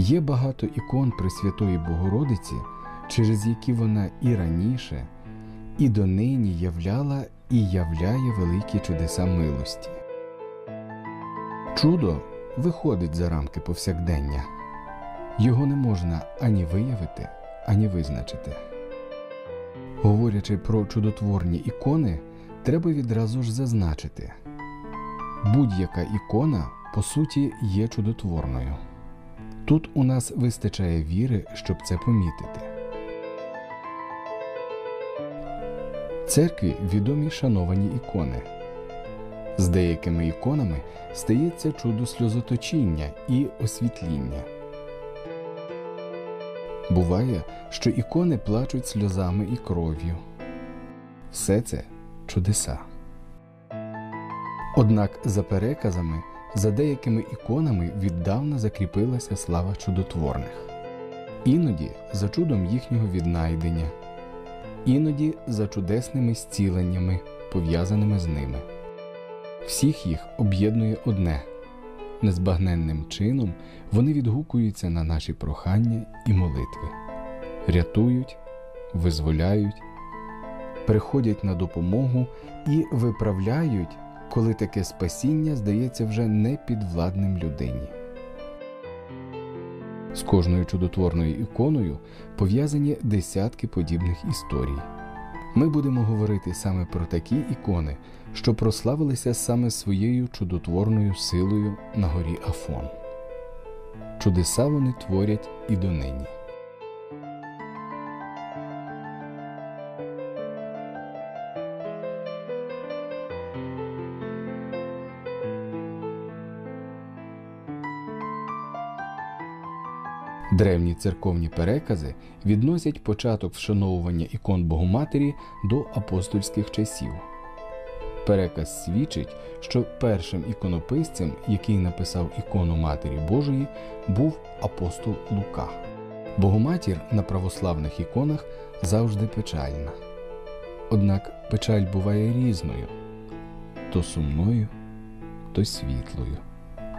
Є багато ікон Пресвятої Богородиці, через які вона і раніше, і донині являла і являє великі чудеса милості. Чудо виходить за рамки повсякдення, його не можна ані виявити, ані визначити. Говорячи про чудотворні ікони, треба відразу ж зазначити будь-яка ікона по суті є чудотворною. Тут у нас вистачає віри, щоб це помітити. Церкві відомі шановані ікони. З деякими іконами стається чудо сльозоточіння і освітління. Буває, що ікони плачуть сльозами і кров'ю. Все це чудеса. Однак, за переказами, за деякими іконами віддавна закріпилася слава чудотворних, іноді за чудом їхнього віднайдення, іноді за чудесними зціленнями, пов'язаними з ними. Всіх їх об'єднує одне. Незбагненним чином вони відгукуються на наші прохання і молитви, рятують, визволяють, приходять на допомогу і виправляють, коли таке спасіння здається вже не підвладним людині. З кожною чудотворною іконою пов'язані десятки подібних історій. Ми будемо говорити саме про такі ікони, що прославилися саме своєю чудотворною силою на горі Афон. Чудеса вони творять і донині. Древні церковні перекази відносять початок вшановування ікон Богоматері до апостольських часів. Переказ свідчить, що першим іконописцем, який написав ікону Матері Божої, був апостол Лука. Богоматір на православних іконах завжди печальна. Однак печаль буває різною то сумною, то світлою,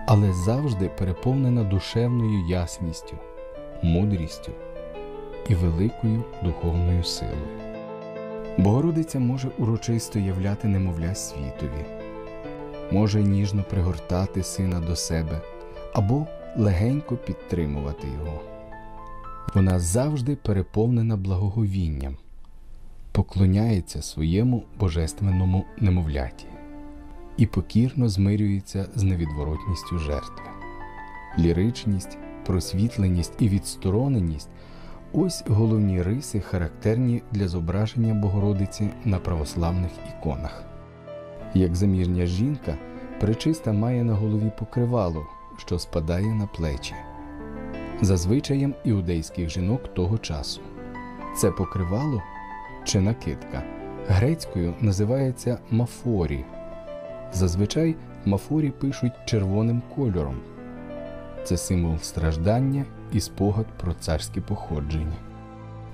але завжди переповнена душевною ясністю, мудрістю і великою духовною силою. Богородиця може урочисто являти немовля світові, може ніжно пригортати сина до себе або легенько підтримувати його. Вона завжди переповнена благоговінням, поклоняється своєму божественному немовляті і покірно змирюється з невідворотністю жертви. Ліричність, просвітленість і відстороненість ось головні риси, характерні для зображення Богородиці на православних іконах. Як заміжня жінка, пречиста має на голові покривало, що спадає на плечі. За звичаєм іудейських жінок того часу. Це покривало чи накидка грецькою називається мафорі. Зазвичай мафорі пишуть червоним кольором. Це символ страждання і спогад про царське походження.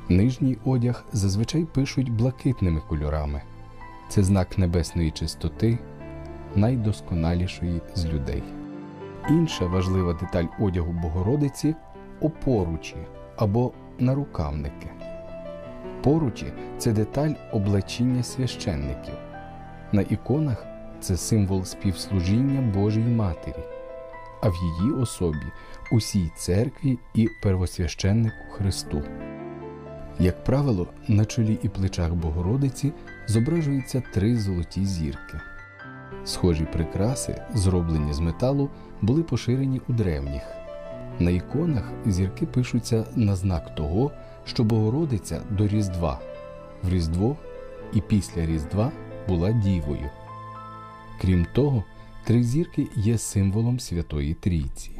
Нижній одяг зазвичай пишуть блакитними кольорами. Це знак небесної чистоти, найдосконалішої з людей. Інша важлива деталь одягу Богородиці опоручі або нарукавники. Поручі це деталь облачіння священників. На іконах це символ співслужіння Божій Матері, а в її особі усій церкві і первосвященнику Христу. Як правило, на чолі і плечах Богородиці зображуються три золоті зірки. Схожі прикраси, зроблені з металу, були поширені у древніх. На іконах зірки пишуться на знак того, що Богородиця до Різдва, в Різдво і після Різдва була дівою. Крім того, три зірки є символом Святої Трійці.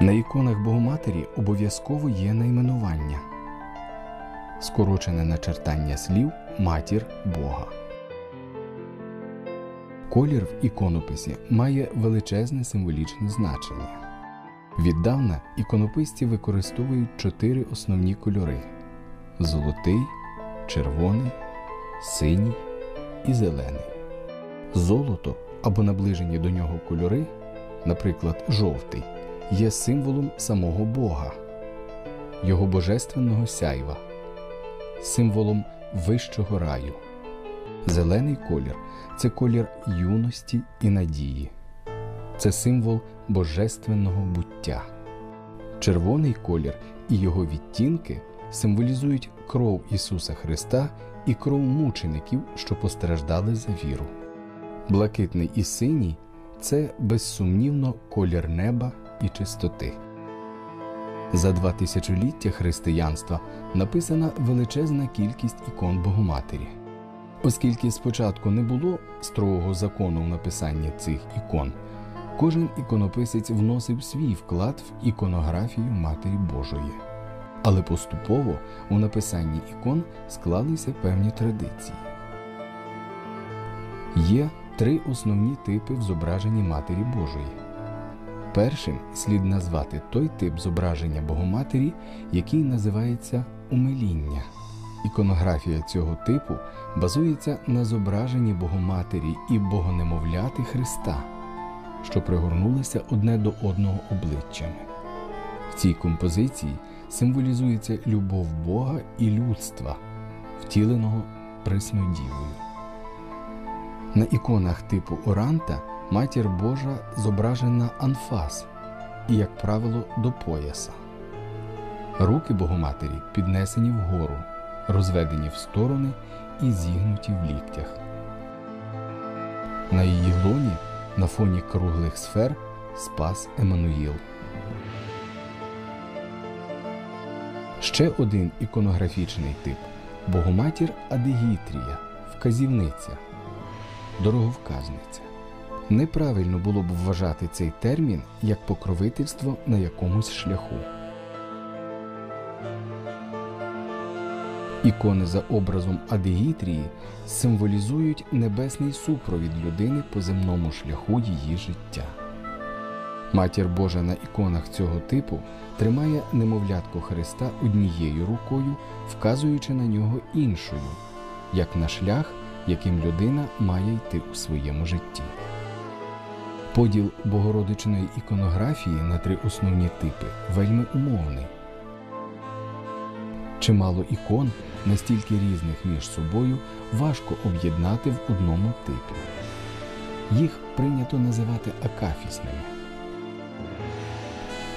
На іконах Богоматері обов'язково є найменування, скорочене начертання слів Матір Бога. Колір в іконописі має величезне символічне значення. Віддавна іконописці використовують чотири основні кольори: золотий, червоний, синій і зелений. Золото або наближені до нього кольори наприклад, жовтий, є символом самого Бога, Його божественного сяйва, символом вищого раю. Зелений колір це колір юності і надії, це символ божественного буття. Червоний колір і його відтінки символізують кров Ісуса Христа і кров мучеників, що постраждали за віру. Блакитний і синій це безсумнівно колір неба і чистоти. За два тисячоліття християнства написана величезна кількість ікон Богоматері. Оскільки спочатку не було строгого закону в написанні цих ікон, кожен іконописець вносив свій вклад в іконографію Матері Божої. Але поступово у написанні ікон склалися певні традиції. Є три основні типи в зображенні Матері Божої. Першим слід назвати той тип зображення Богоматері, який називається умиління. Іконографія цього типу базується на зображенні Богоматері і Богонемовляти Христа, що пригорнулися одне до одного обличчями. В цій композиції символізується любов Бога і людства, втіленого Преснодівою. На іконах типу Оранта Матір Божа зображена анфас і, як правило, до пояса. Руки Богоматері піднесені вгору, розведені в сторони і зігнуті в ліктях. На її лоні на фоні круглих сфер спас Еммануїл. Ще один іконографічний тип Богоматір Адегітрія, вказівниця, дороговказниця. Неправильно було б вважати цей термін як покровительство на якомусь шляху. Ікони за образом Адегітрії символізують небесний супровід людини по земному шляху її життя. Матір Божа на іконах цього типу тримає немовлятко Христа однією рукою, вказуючи на нього іншою, як на шлях, яким людина має йти у своєму житті. Поділ богородичної іконографії на три основні типи вельми умовний. Чимало ікон, настільки різних між собою, важко об'єднати в одному типі. Їх прийнято називати акафісними.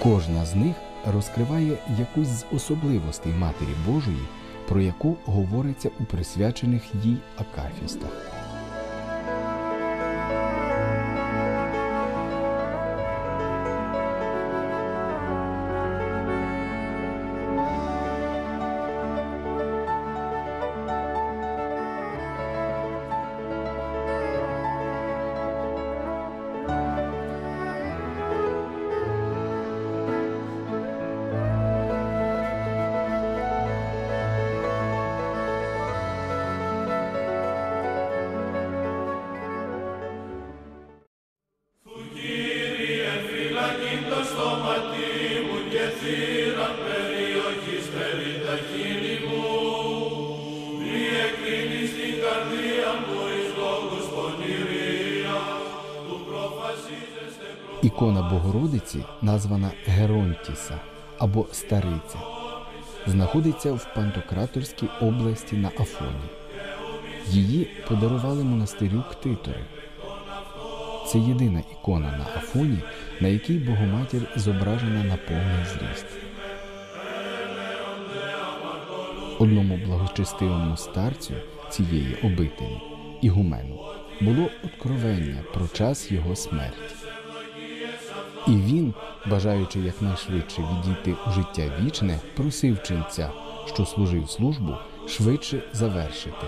Кожна з них розкриває якусь з особливостей Матері Божої, про яку говориться у присвячених їй акафістах. Ікона Богородиці, названа Геронтіса або Стариця, знаходиться в Пантократорській області на Афоні. Її подарували монастирю Ктитори. Це єдина ікона на Афоні, на якій Богоматір зображена на повний зріст. Одному благочестивому старцю цієї обителі, Ігумену, було откровення про час його смерті. І він, бажаючи якнайшвидше відійти у життя вічне, просив ченця, що служив службу, швидше завершити.